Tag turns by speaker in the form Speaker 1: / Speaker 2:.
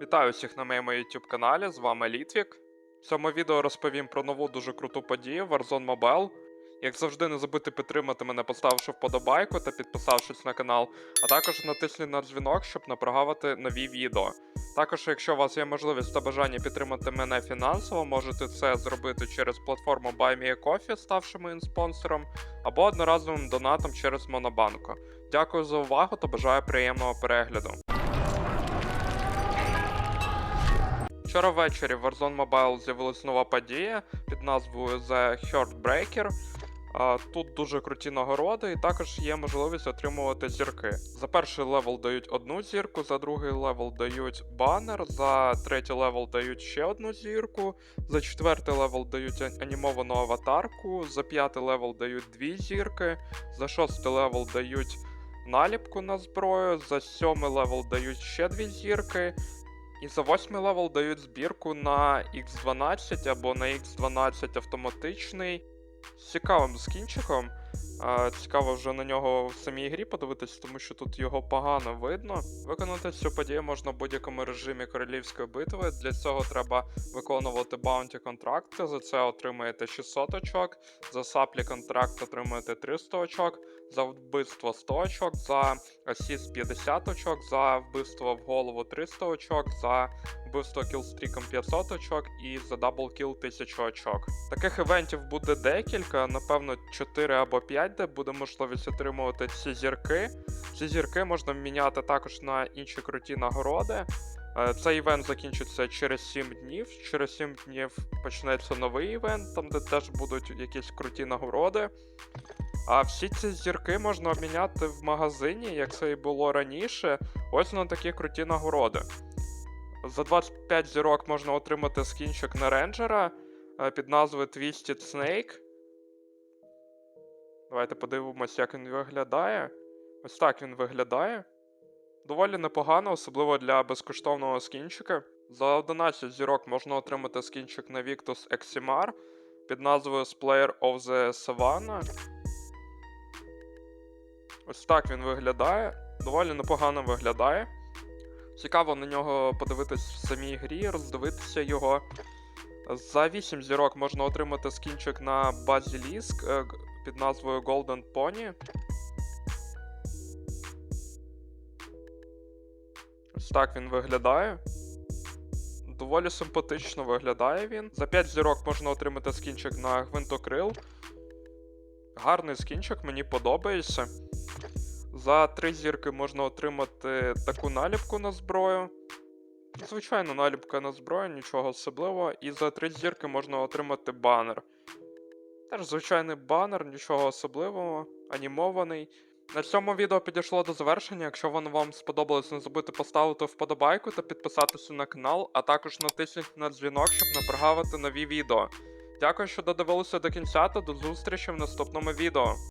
Speaker 1: Вітаю всіх на моєму YouTube каналі, з вами Літвік. В цьому відео розповім про нову дуже круту подію Warzone Mobile. Як завжди, не забудьте підтримати мене, поставивши вподобайку та підписавшись на канал, а також натисніть на дзвінок, щоб не нові відео. Також, якщо у вас є можливість та бажання підтримати мене фінансово, можете це зробити через платформу BuyMeACoffee, ставши моїм спонсором, або одноразовим донатом через Монобанку. Дякую за увагу та бажаю приємного перегляду. Вчора ввечері в Warzone Mobile з'явилась нова подія під назвою The Heartbreaker. Тут дуже круті нагороди, і також є можливість отримувати зірки. За перший левел дають одну зірку, за другий левел дають банер, за третій левел дають ще одну зірку, за четвертий левел дають анімовану аватарку, за п'ятий левел дають дві зірки, за шостий левел дають наліпку на зброю, за сьомий левел дають ще дві зірки. І за восьмий левел дають збірку на X12 або на X12 автоматичний з цікавим скінчиком. Цікаво вже на нього в самій грі подивитись, тому що тут його погано видно. Виконати цю подію можна в будь-якому режимі королівської битви. Для цього треба виконувати баунті контракти. За це отримаєте 600 очок, за саплі контракт отримаєте 300 очок, за вбивство 100 очок, за асіст 50 очок, за вбивство в голову 300 очок, за вбивство кілстріком 500 очок і за даблкіл 1000 очок. Таких івентів буде декілька, напевно, 4 або 5, де буде можливість отримувати ці зірки. Ці зірки можна міняти також на інші круті нагороди. Е, Цей івент закінчиться через 7 днів. Через 7 днів почнеться новий івент, там де теж будуть якісь круті нагороди. А всі ці зірки можна обміняти в магазині, як це і було раніше. Ось на такі круті нагороди. За 25 зірок можна отримати скінчик на рейнджера е, під назвою Twisted Snake. Давайте подивимось, як він виглядає. Ось так він виглядає. Доволі непогано, особливо для безкоштовного скінчика. За 11 зірок можна отримати скінчик на Victus Eximar під назвою Splayer of the Savannah. Ось так він виглядає. Доволі непогано виглядає. Цікаво на нього подивитись в самій грі, роздивитися його. За 8 зірок можна отримати скінчик на Базіліск е, г- під назвою Golden Pony. Ось так він виглядає. Доволі симпатично виглядає він. За 5 зірок можна отримати скінчик на Гвинтокрил. Гарний скінчик, мені подобається. За 3 зірки можна отримати таку наліпку на зброю. Звичайно, наліпка на зброю, нічого особливого. І за 3 зірки можна отримати банер. Теж звичайний банер, нічого особливого, анімований. На цьому відео підійшло до завершення. Якщо воно вам сподобалось, не забудьте поставити вподобайку та підписатися на канал, а також натисніть на дзвінок, щоб не прогавити нові відео. Дякую, що додивилися до кінця та до зустрічі в наступному відео.